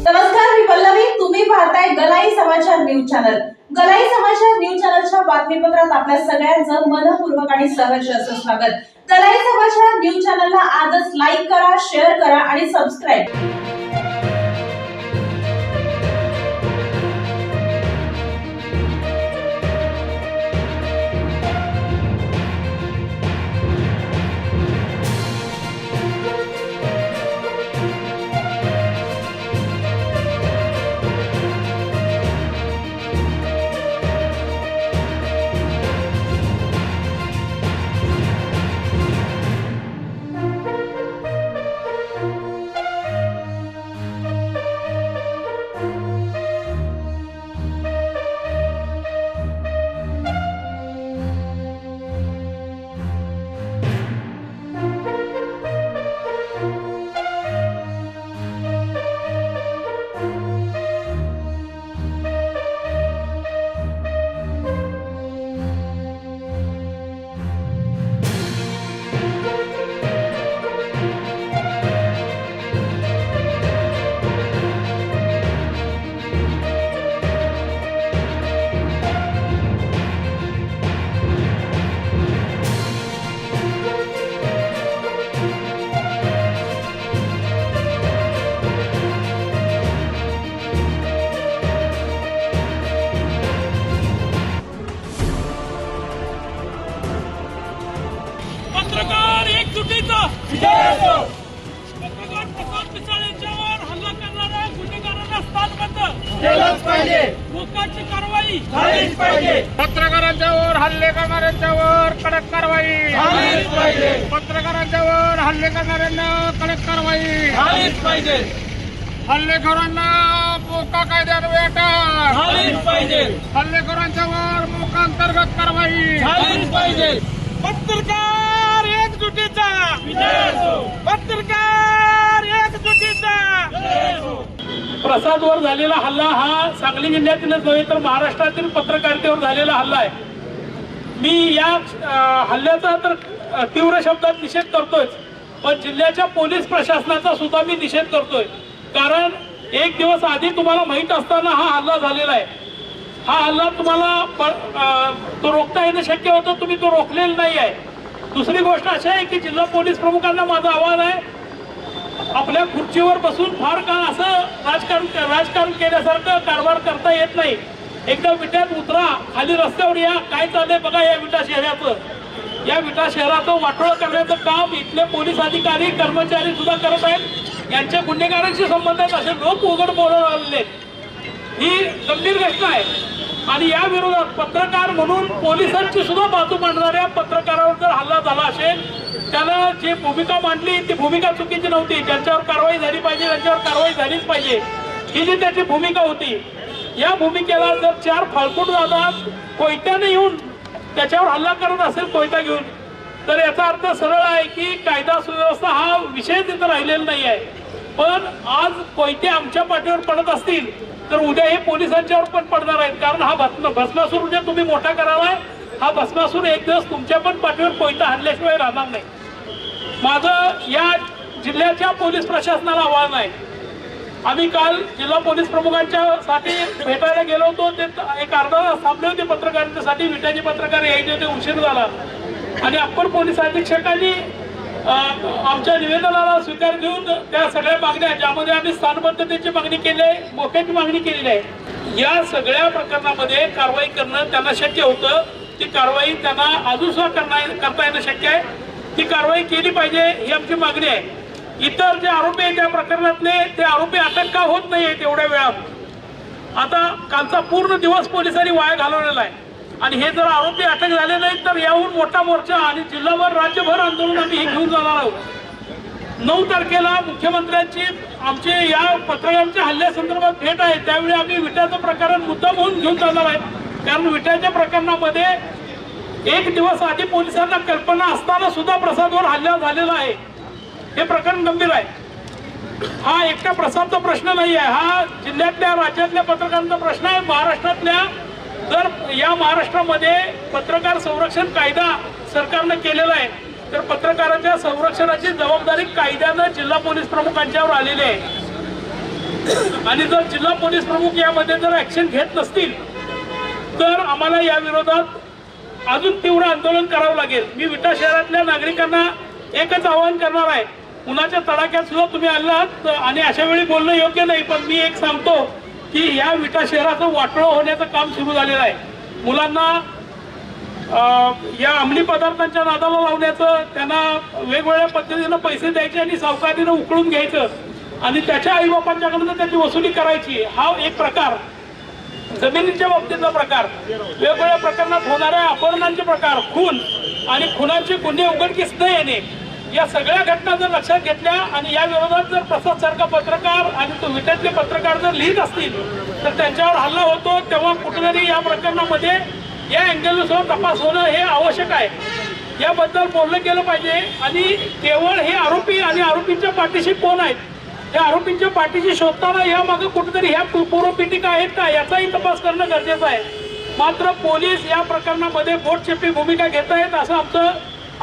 नमस्कार मी पल्लवी तुम्ही पाहताय गलाई समाचार न्यूज चॅनल. गलाई समाचार न्यूज चॅनलच्या बातमीपत्रात आपल्या सगळ्यांचं मनपूर्वक आणि सहर्ष असं स्वागत. गलाई समाचार न्यूज चॅनलला आजच लाईक करा शेअर करा आणि सबस्क्राईब केलंच पाहिजे. मोकाची कारवाई झालीच पाहिजे. पत्रकारांच्या वर हल्ले करणाऱ्यांच्या वर कडक कारवाई. झालीच पाहिजे. पत्रकारांच्या वर हल्ले करणाऱ्यांना कडक कारवाई. झालीच पाहिजे. हल्लेखोरांना मोका कायद्यान्वये अटक. झालीच पाहिजे. हल्लेखोरांच्या वर मोका अंतर्गत कारवाई. झालीच पाहिजे. पत्रकार एकजुटीचा. विजय असो. पत्रकार प्रसादवर झालेला हल्ला हा सांगली जिल्ह्यातीलच नव्हे तर महाराष्ट्रातील पत्रकारितेवर झालेला हल्ला आहे. मी या हल्ल्याचा तर तीव्र शब्दात निषेध करतोय. पण जिल्ह्याच्या पोलीस प्रशासनाचा सुद्धा मी निषेध करतोय. कारण एक दिवस आधी तुम्हाला माहीत असताना हा हल्ला झालेला आहे. हा हल्ला तुम्हाला प- तो रोखता येणं शक्य होतं तुम्ही तो रोखलेला नाही आहे. दुसरी गोष्ट अशी आहे की जिल्हा पोलीस प्रमुखांना माझा आवाहन आहे आपल्या खुर्चीवर बसून फार काळ असं राजकारण राजकारण केल्यासारखं कारभार करता येत नाही. एकदा विट्यात उतरा खाली रस्त्यावर या काय चाललंय बघा या विटा शहराचं. या विटा शहराचं वाटोळं करण्याचं काम इथले पोलीस अधिकारी कर्मचारी सुद्धा करत आहेत. यांच्या गुन्हेगारांशी संबंध आहेत असे लोक उघड बोलून आलेले आहेत. ही गंभीर घटना आहे. आणि या विरोधात पत्रकार म्हणून पोलिसांची सुद्धा बाजू मांडणाऱ्या पत्रकारावर जर हल्ला झाला असेल त्यानं जी भूमिका मांडली ती भूमिका चुकीची नव्हती. ज्यांच्यावर कारवाई झाली पाहिजे त्यांच्यावर कारवाई झालीच पाहिजे. ही जी त्याची भूमिका होती. या भूमिकेला जर चार फाळकूट जातात कोयत्याने येऊन त्याच्यावर हल्ला करत असेल कोयता घेऊन तर याचा अर्थ सरळ आहे की कायदा सुव्यवस्था हा विषय तिथं राहिलेला नाही आहे पण आज कोयते आमच्या पाठीवर पडत असतील तर उद्या हे पोलिसांच्यावर पण पडणार आहेत. कारण हा भस्म भस्मासूर उद्या तुम्ही मोठा करालाय हा भस्मासूर एक दिवस तुमच्या पण पाठीवर कोयता हल्ल्याशिवाय राहणार नाही. माझं या जिल्ह्याच्या पोलीस प्रशासनाला आव्हान आहे. आम्ही काल जिल्हा पोलीस प्रमुखांच्या साठी भेटायला गेलो होतो. ते एक अर्धा तास थांबले होते पत्रकारांच्यासाठी विटाचे पत्रकार यायचे होते. उशीर झाला. आणि अप्पर पोलीस अधीक्षकांनी आमच्या निवेदनाला स्वीकार घेऊन त्या सगळ्या मागण्या ज्यामध्ये आम्ही स्थानबद्धतेची मागणी केली आहे मोक्याची मागणी केलेली आहे या सगळ्या प्रकरणामध्ये कारवाई करणं त्यांना शक्य होतं. ती कारवाई त्यांना अजून सुद्धा करता येणं शक्य आहे. ती कारवाई केली पाहिजे ही आमची मागणी आहे. इतर जे आरोपी आहेत त्या प्रकरणातले ते आरोपी अटक का होत नाही आहेत एवढ्या वेळात? आता कालचा पूर्ण दिवस पोलिसांनी वाया घालवलेला आहे. आणि हे जर आरोपी अटक झाले नाहीत तर याहून मोठा मोर्चा आणि जिल्हाभर राज्यभर आंदोलन आम्ही हे घेऊन जाणार आहोत. नऊ तारखेला मुख्यमंत्र्यांची आमची या पत्रकारांच्या हल्ल्यासंदर्भात भेट आहे. त्यावेळी आम्ही विट्याचं प्रकरण मुद्दा म्हणून घेऊन जाणार आहे. कारण विट्याच्या प्रकरणामध्ये एक दिवस आधी पोलिसांना कल्पना असताना सुद्धा प्रसादवर हल्ला झालेला आहे. हे प्रकरण गंभीर आहे. हा एकट्या प्रसादचा प्रश्न नाही आहे. हा जिल्ह्यातल्या राज्यातल्या पत्रकारांचा प्रश्न आहे. महाराष्ट्रातल्या जर या महाराष्ट्रामध्ये पत्रकार संरक्षण कायदा सरकारनं केलेला आहे तर पत्रकारांच्या संरक्षणाची जबाबदारी कायद्यानं जिल्हा पोलीस प्रमुखांच्यावर आलेली आहे. आणि जर जिल्हा पोलीस प्रमुख यामध्ये जर ऍक्शन घेत नसतील तर आम्हाला या विरोधात अजून तीव्र आंदोलन करावं लागेल. मी विटा शहरातल्या नागरिकांना एकच आवाहन करणार आहे. उन्हाच्या तडाख्यात सुद्धा तुम्ही आलात आणि अशा वेळी बोलणं योग्य नाही पण मी एक सांगतो की या विटा शहराचं वाटोळं होण्याचं काम सुरू झालेलं आहे. मुलांना या अंमली पदार्थांच्या नादाला लावण्याचं त्यांना वेगवेगळ्या पद्धतीनं पैसे द्यायचे आणि सावकारीनं उकळून घ्यायचं. आणि त्याच्या आईबापांच्याकडनं त्याची वसुली करायची. हा एक प्रकार. जमिनीच्या बाबतीतला प्रकार. वेगवेगळ्या प्रकरणात होणाऱ्या अपहरणांचे प्रकार खून आणि खुनाचे गुन्हे उघडकीस न येणे या सगळ्या घटना जर लक्षात घेतल्या आणि या विरोधात जर प्रसाद सारखा पत्रकार आणि तो विट्यातले पत्रकार जर लिहित असतील तर त्यांच्यावर हल्ला होतो तेव्हा कुठेतरी या प्रकरणामध्ये या अँगलनुसार तपास होणं हे आवश्यक आहे. याबद्दल बोललं गेलं पाहिजे आणि केवळ हे आरोपी आणि आरोपींच्या पाठीशी कोण आहेत? या आरोपींच्या पाठीशी शोधताना या मागे कुठेतरी ह्या पूर्वपीठिका आहेत का? याचाही तपास करणं गरजेचं आहे. मात्र पोलीस या प्रकरणामध्ये बोटचेपी भूमिका घेत आहेत असं आमचं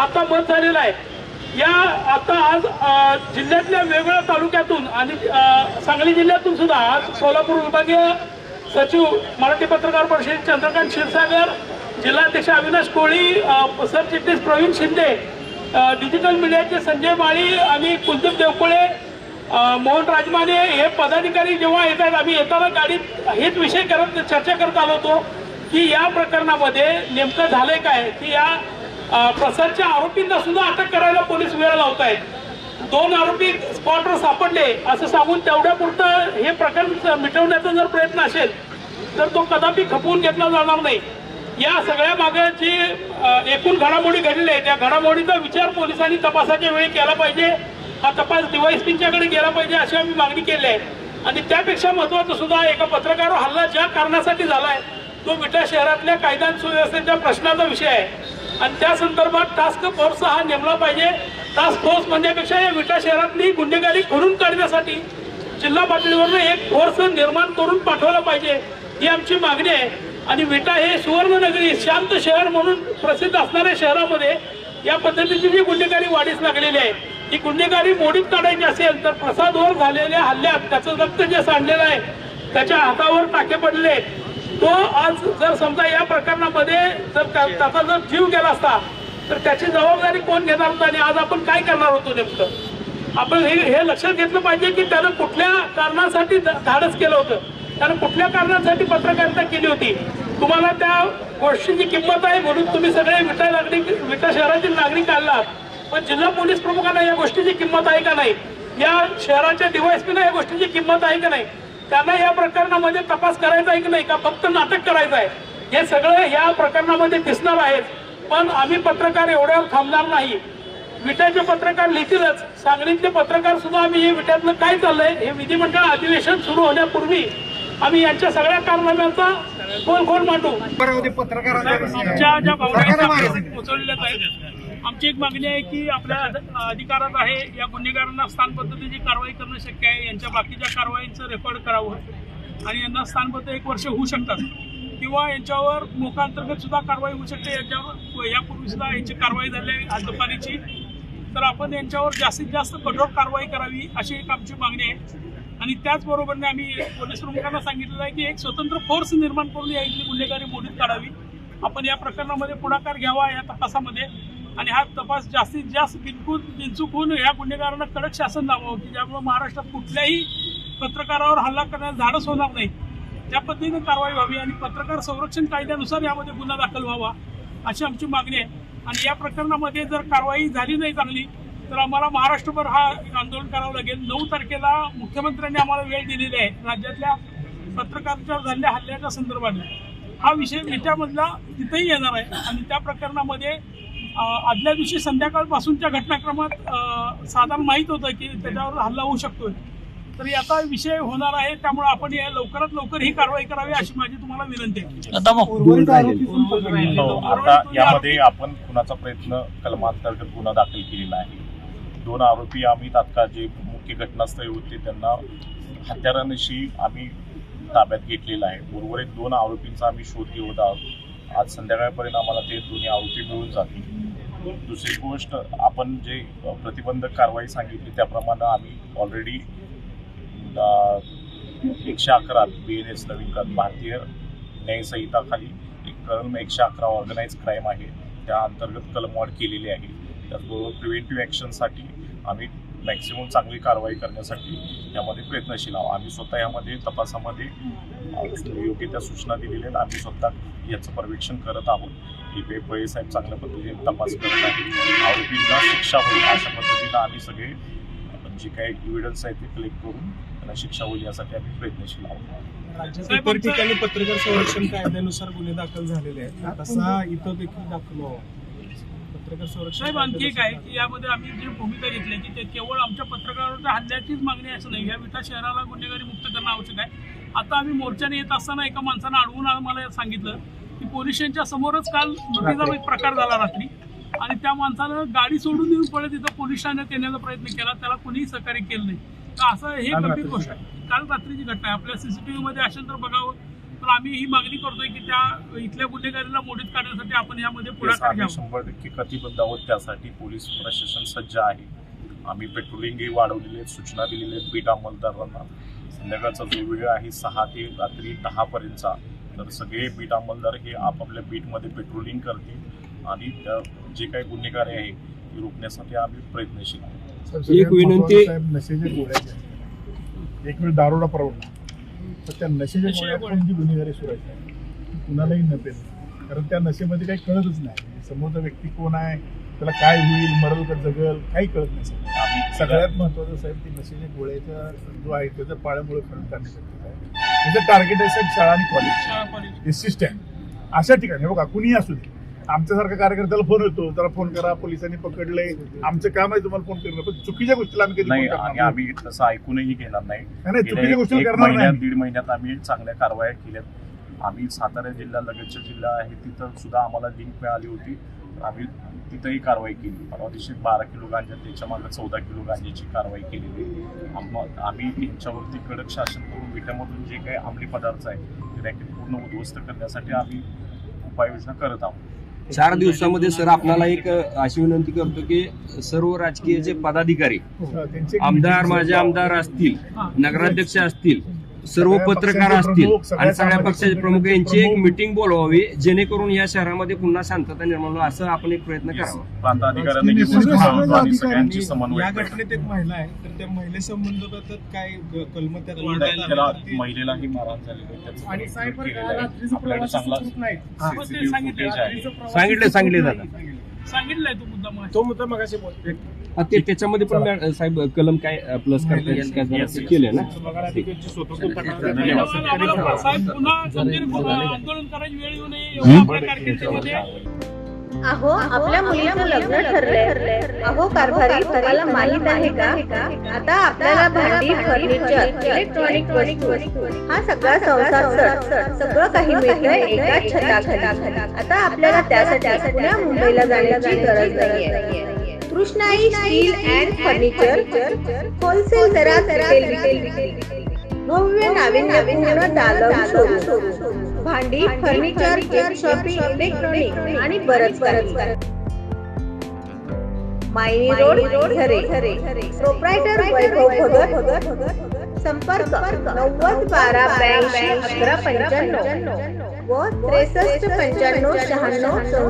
आता मत झालेलं आहे. या आता आज जिल्ह्यातल्या वेगवेगळ्या तालुक्यातून आणि सांगली जिल्ह्यातून सुद्धा आज सोलापूर विभागीय सचिव मराठी पत्रकार परिषद चंद्रकांत क्षीरसागर जिल्हाध्यक्ष अविनाश कोळी सरचिटणीस प्रवीण शिंदे डिजिटल मीडियाचे संजय माळी आणि कुलदीप देवकोळे मोहन राजमाने हे पदाधिकारी जेव्हा येतात आम्ही येताना गाडीत हेच विषय करत चर्चा करत आलो होतो की या प्रकरणामध्ये नेमकं झालंय काय? की या प्रसादच्या आरोपींना सुद्धा अटक करायला पोलीस वेळ लावत आहेत दोन आरोपी स्पॉटवर सापडले असं सांगून तेवढ्या पुरतं हे प्रकरण मिटवण्याचा जर प्रयत्न असेल तर तो कदापि खपवून घेतला जाणार नाही. या सगळ्या मागे जी एकूण घडामोडी घडलेल्या आहे. त्या घडामोडीचा विचार पोलिसांनी तपासाच्या वेळी केला पाहिजे. हा तपास डीवायसपींच्याकडे गेला पाहिजे अशी आम्ही मागणी केली आहे. आणि त्यापेक्षा महत्वाचं सुद्धा एका पत्रकारावर हल्ला ज्या कारणासाठी झालाय तो विटा शहरातल्या कायदा सुव्यवस्थेच्या प्रश्नाचा विषय आहे. आणि त्या संदर्भात टास्क फोर्स हा नेमला पाहिजे. टास्क फोर्स म्हणण्यापेक्षा या विटा शहरातली गुन्हेगारी करून काढण्यासाठी जिल्हा पातळीवरनं एक फोर्स निर्माण करून पाठवला पाहिजे ही आमची मागणी आहे. आणि विटा हे सुवर्णनगरी शांत शहर म्हणून प्रसिद्ध असणाऱ्या शहरामध्ये या पद्धतीची जी गुन्हेगारी वाढीस लागलेली आहे ही गुन्हेगारी मोडीत काढायची असेल तर प्रसादवर झालेल्या हल्ल्यात त्याचं रक्त जे सांडलेलं आहे त्याच्या हातावर टाके पडले. तो आज जर समजा या प्रकरणामध्ये जर त्या- त्याचा जर जीव गेला असता तर त्याची जबाबदारी कोण घेणार होता आणि आज आपण काय करणार होतो नेमकं? आपण हे हे लक्षात घेतलं पाहिजे की त्यानं कुठल्या कारणासाठी धाडस केलं होतं? त्यानं कुठल्या कारणासाठी पत्रकारिता केली होती? तुम्हाला त्या गोष्टीची किंमत आहे म्हणून तुम्ही सगळे विटा नागरिक विटा शहरातील नागरिक आलात. पण जिल्हा पोलीस प्रमुखांना या गोष्टीची किंमत आहे का नाही? या शहराच्या डीवायसपीला या गोष्टीची किंमत आहे का नाही? त्यांना या प्रकरणामध्ये तपास करायचा आहे की नाही? का फक्त नाटक करायचं आहे? हे सगळं या प्रकरणामध्ये दिसणार आहेत. पण आम्ही पत्रकार एवढ्यावर थांबणार नाही. विट्याचे पत्रकार लिहितीलच. सांगलीतले पत्रकार सुद्धा आम्ही हे विट्यातलं काय चाललंय? हे विधिमंडळ अधिवेशन सुरू होण्यापूर्वी आम्ही यांच्या सगळ्या कारनाम्यांचा खोल खोल मांडू आमच्या ज्या भावना पोचवलेल्या आहेत. आमची एक मागणी आहे की आपल्या अध- अधिकारात आहे या गुन्हेगारांना स्थान पद्धतीची कारवाई करणं शक्य आहे यांच्या बाकीच्या कारवाईंचं रेकॉर्ड करावं आणि यांना स्थानबद्ध एक वर्ष होऊ शकतात. किंवा यांच्यावर मोकांतर्गत सुद्धा कारवाई होऊ शकते यांच्यावर यापूर्वी सुद्धा यांची कारवाई झाली आहे आज दुपारीची. तर आपण यांच्यावर जास्तीत जास्त कठोर कारवाई करावी अशी एक आमची मागणी आहे. आणि त्याचबरोबरने आम्ही पोलीस प्रमुखांना सांगितलेलं आहे की एक स्वतंत्र फोर्स निर्माण करून या इथली गुन्हेगारी मोडीत काढावी. आपण या प्रकरणामध्ये पुढाकार घ्यावा या तपासामध्ये. आणि हा तपास जास्तीत जास्त बिनकून बिनचूक होऊन या गुन्हेगारांना कडक शासन लावावं की ज्यामुळे महाराष्ट्रात कुठल्याही पत्रकारावर हल्ला करण्यास धाडस होणार नाही. त्या पद्धतीने कारवाई व्हावी आणि पत्रकार संरक्षण कायद्यानुसार यामध्ये गुन्हा दाखल व्हावा अशी आमची मागणी आहे. आणि या प्रकरणामध्ये जर कारवाई झाली नाही चांगली तर आम्हाला महाराष्ट्रभर हा आंदोलन करावं लागेल. नऊ तारखेला मुख्यमंत्र्यांनी आम्हाला वेळ दिलेली आहे. राज्यातल्या पत्रकारांच्या झालेल्या हल्ल्याच्या संदर्भात हा विषय मिठामधला तिथेही येणार आहे. आणि त्या प्रकरणामध्ये आदल्या दिवशी संध्याकाळपासूनच्या घटनाक्रमात साधारण माहीत होतं की त्याच्यावर हल्ला होऊ शकतोय. तर याचा विषय होणार आहे त्यामुळे आपण या लवकरात लवकर ही कारवाई करावी अशी माझी तुम्हाला विनंती आहे. हो आता यामध्ये आपण खुनाचा प्रयत्न कलमांतर्गत गुन्हा दाखल केलेला आहे. दोन आरोपी आम्ही तात्काळ जे मुख्य घटनास्थळी होते त्यांना हत्यारानिशी आम्ही ताब्यात घेतलेला आहे. उर्वरित दोन आरोपींचा आम्ही शोध घेत आहोत. आज संध्याकाळपर्यंत आम्हाला ते दोन्ही आरोपी मिळून जातील. दुसरी गोष्ट आपण जे प्रतिबंधक कारवाई सांगितली त्याप्रमाणे आम्ही ऑलरेडी एकशे अकरा बी एन एस नवीन भारतीय न्यायसंहिताखाली एक कलम एकशे अकरा ऑर्गनाईज क्राईम आहे. त्या अंतर्गत कलमवाढ केलेली आहे. त्याचबरोबर प्रिव्हेंटिव्ह ॲक्शनसाठी आम्ही मॅक्सिमम चांगली कारवाई करण्यासाठी यामध्ये प्रयत्नशील आहोत. आम्ही स्वतः यामध्ये तपासामध्ये योग्य त्या सूचना दिलेल्या आहेत. आम्ही स्वतः याचं पर्यवेक्षण करत आहोत. की पे पळे साहेब चांगल्या पद्धतीने तपास करत आहेत. आरोपींना शिक्षा होईल अशा पद्धतीनं आम्ही सगळे जे काही एव्हिडन्स आहे ते कलेक्ट करून त्यांना शिक्षा होईल यासाठी आम्ही प्रयत्नशील आहोत. इतर ठिकाणी पत्रकार संरक्षण कायद्यानुसार गुन्हे दाखल झालेले आहेत. तसा इथं देखील दाखल व्हावा पत्रकार संरक्षण साहेब आणखी एक आहे की यामध्ये आम्ही जी भूमिका घेतली की ते केवळ आमच्या पत्रकारांच्या हल्ल्याचीच मागणी असं नाही. या विटा शहराला गुन्हेगारी मुक्त करणं आवश्यक आहे. आता आम्ही मोर्चाने येत असताना एका माणसानं अडवून आम्हाला सांगितलं की पोलिसांच्या समोरच काल लुटीचा एक प्रकार झाला रात्री. आणि त्या माणसानं गाडी सोडून येऊन पडत तिथं पोलीस ठाण्यात येण्याचा प्रयत्न केला. त्याला कोणीही सहकार्य केलं नाही. तर असं हे गंभीर गोष्ट आहे. काल रात्रीची घटना आहे. आपल्या सीसीटीव्ही मध्ये असेल तर बघावं. तर आम्ही ही मागणी करतोय की त्या इथल्या गुन्हेगारीला मोडीत काढण्यासाठी आपण यामध्ये पुढाकार शंभर टक्के कटिबद्ध आहोत. त्यासाठी पोलीस प्रशासन सज्ज आहे. आम्ही पेट्रोलिंगही वाढवलेले आहेत सूचना दिलेल्या आहेत. बीट अंमलदारांना. संध्याकाळचा जो वेळ आहे सहा ते रात्री दहा पर्यंतचा तर सगळे बीट अंमलदार हे आपापल्या बीटमध्ये पेट्रोलिंग करतील आणि त्या जे काही गुन्हेगारी आहे ते रोखण्यासाठी आम्ही प्रयत्नशील आहोत. एक विनंती एक वेळ दारोडा परवडला तर त्या नशेच्या नशेच्या गोळ्या पण जी गुन्हेगारी सुरायची आहे? ती कुणालाही नपेल कारण त्या नशेमध्ये काही कळतच नाही. समोरचा व्यक्ती कोण आहे? त्याला काय होईल? मरल का जगल? काही कळत नाही सगळ्यात महत्वाचं साहेब ती नशेच्या गोळ्याचा जो आहे त्याचा पाळ्यामुळे खरं काढण्यासाठी आहे. त्याचं टार्गेट आहे साहेब शाळा आणि कॉलेज एस सी स्टँड अशा ठिकाणी हे बघा कुणीही असू दे. आमच्यासारखा कार्यकर्त्याला फोन येतो त्याला फोन करा पोलिसांनी पकडले आमचं काम आहे तुम्हाला फोन करणं पण चुकीच्या गोष्टीला आम्ही कधी नाही आणि नाही. आम्ही तसं ऐकूनही घेणार नाही. चुकीच्या गोष्टी करणार महिन्यात नाही. दीड महिन्यात आम्ही चांगल्या कारवाया केल्यात आम्ही सातारा जिल्हा लगतचा जिल्हा आहे तिथं सुद्धा आम्हाला लिंक मिळाली होती. आम्ही तिथंही कारवाई केली. परवा दिवशी बारा किलो गांजा त्याच्यामागे चौदा किलो गांजाची कारवाई केलेली. आम- आम्ही यांच्यावरती कडक शासन करून विट्यामधून जे काही अंमली पदार्थ आहे ते रॅकेट पूर्ण उद्ध्वस्त करण्यासाठी आम्ही उपाययोजना करत आहोत. चार दिवसामध्ये सर आपल्याला एक अशी विनंती करतो की सर्व राजकीय जे पदाधिकारी त्यांची एक आमदार माझे आमदार असतील हा. नगराध्यक्ष असतील सर्व पत्रकार असतील आणि सगळ्या पक्षाचे प्रमुख यांची एक. मिटिंग बोलवावी जेणेकरून या शहरामध्ये पुन्हा शांतता निर्माण होईल असं आपण एक प्रयत्न करावा. या घटनेत एक महिला आहे तर त्या महिलेसंबंधात काय कलम त्याला महिलेलाही मारहाण झालेली सांगितलं, सांगितलं. दादा. सांगितलंय तो मुद्दा मग. तो मुद्दा मगाशी बोलतो ते त्याच्यामध्ये पण मॅ- साहेब कलम काय प्लस करता केलं ना? अहो आपल्या मुलीचं लग्न ठरलंय. अहो कारभारी तुम्हाला माहीत आहे का? आता आपल्याला भांडी फर्निचर इलेक्ट्रॉनिक वस्तू हा सगळा संसार सर सगळं काही मिळतंय एका छताखाली. आता आपल्याला त्यासाठी पुण्या मुंबईला जाण्याची गरज नाहीये. Krishnai steel and furniture wholesale दरात रिटेल विक्री भव्य नाविन्यपूर्ण दालन शोरूम. भांडी फर्निचर गिफ्ट शॉपिंग इलेक्ट्रॉनिक आणि बरंच बरंच मायनी रोड झरे. प्रोप्रायटर वैभव भगत. संपर्क नव्वद बारा ब्याऐंशी अकरा पंच्याण्णव. व त्रेसष्ट पंच्याण्णव शहाण्णव